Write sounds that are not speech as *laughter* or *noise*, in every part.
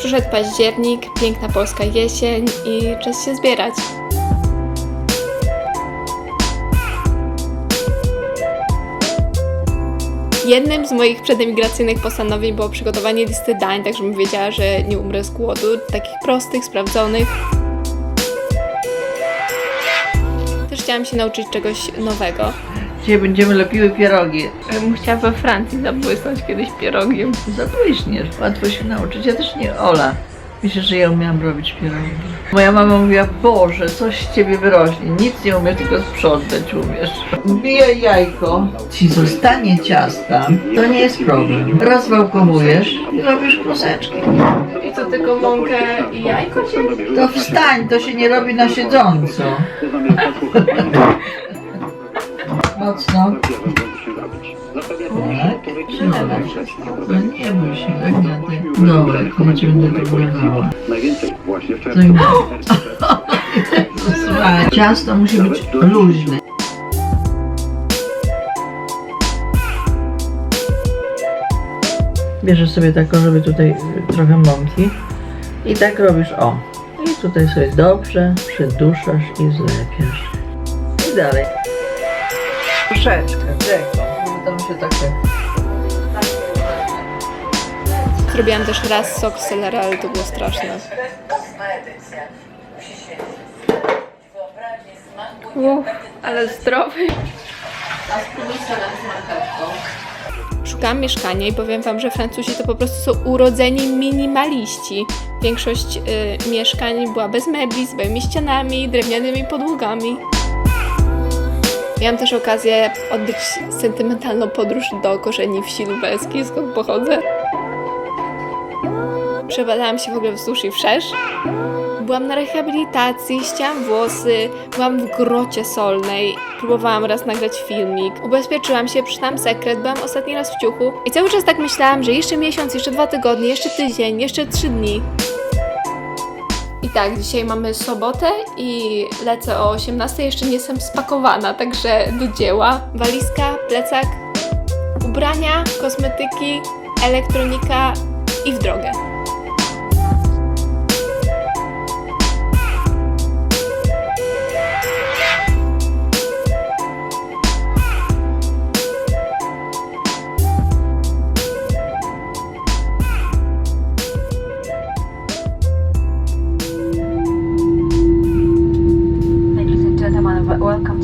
Przyszedł październik, piękna polska jesień i czas się zbierać. Jednym z moich przedemigracyjnych postanowień było przygotowanie listy dań, tak żebym wiedziała, że nie umrę z głodu, takich prostych, sprawdzonych. Też chciałam się nauczyć czegoś nowego. Dzisiaj będziemy lepiły pierogi. Ja bym chciała we Francji zabłysnąć kiedyś pierogiem. Zabłyśniesz, łatwo się nauczyć. Ja też nie, Ola. Myślę, że ja umiałam robić pierogi. Moja mama mówiła, Boże, coś z ciebie wyrośnie. Nic nie umiesz, tylko sprzątać umiesz. Wbijaj jajko. Ci zostanie ciasta, to nie jest problem. Rozwałkowujesz i robisz kluseczki. I co, tylko mąkę i jajko się? To wstań, to się nie robi na siedząco. *laughs* Mocno. Tak? No nie bój się, Agniatek. Dobra, to cię będę to wlewała. Najwięcej właśnie w czerwcu. Słuchaj, ciasto musi być luźne. Bierzesz sobie taką, żeby tutaj trochę mąki i tak robisz o. I tutaj sobie dobrze przyduszasz i zlepiesz. I dalej. Troszeczkę, żeby tam się tak... Zrobiłam też raz sok z selera, ale to było straszne. Uff, ale zdrowy. Szukałam mieszkania i powiem Wam, że Francuzi to po prostu są urodzeni minimaliści. Większość y, mieszkań była bez mebli, z białymi ścianami, drewnianymi podłogami. Miałam też okazję odbyć sentymentalną podróż do korzeni wsi lubelskiej, skąd pochodzę. Przebadałam się w ogóle wzdłuż i wszerz. Byłam na rehabilitacji, ścięłam włosy, byłam w grocie solnej, próbowałam raz nagrać filmik, ubezpieczyłam się, przydałam sekret, byłam ostatni raz w ciuchu i cały czas tak myślałam, że jeszcze miesiąc, jeszcze dwa tygodnie, jeszcze tydzień, jeszcze trzy dni. Tak, dzisiaj mamy sobotę i lecę o 18, jeszcze nie jestem spakowana, także do dzieła. Walizka, plecak, ubrania, kosmetyki, elektronika i w drogę.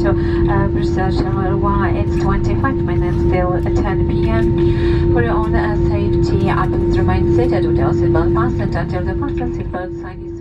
To uh, 1. It's 25 minutes till 10 p.m. For your own safety, please remain seated with your seatbelt fastened until the fasten seatbelt sign is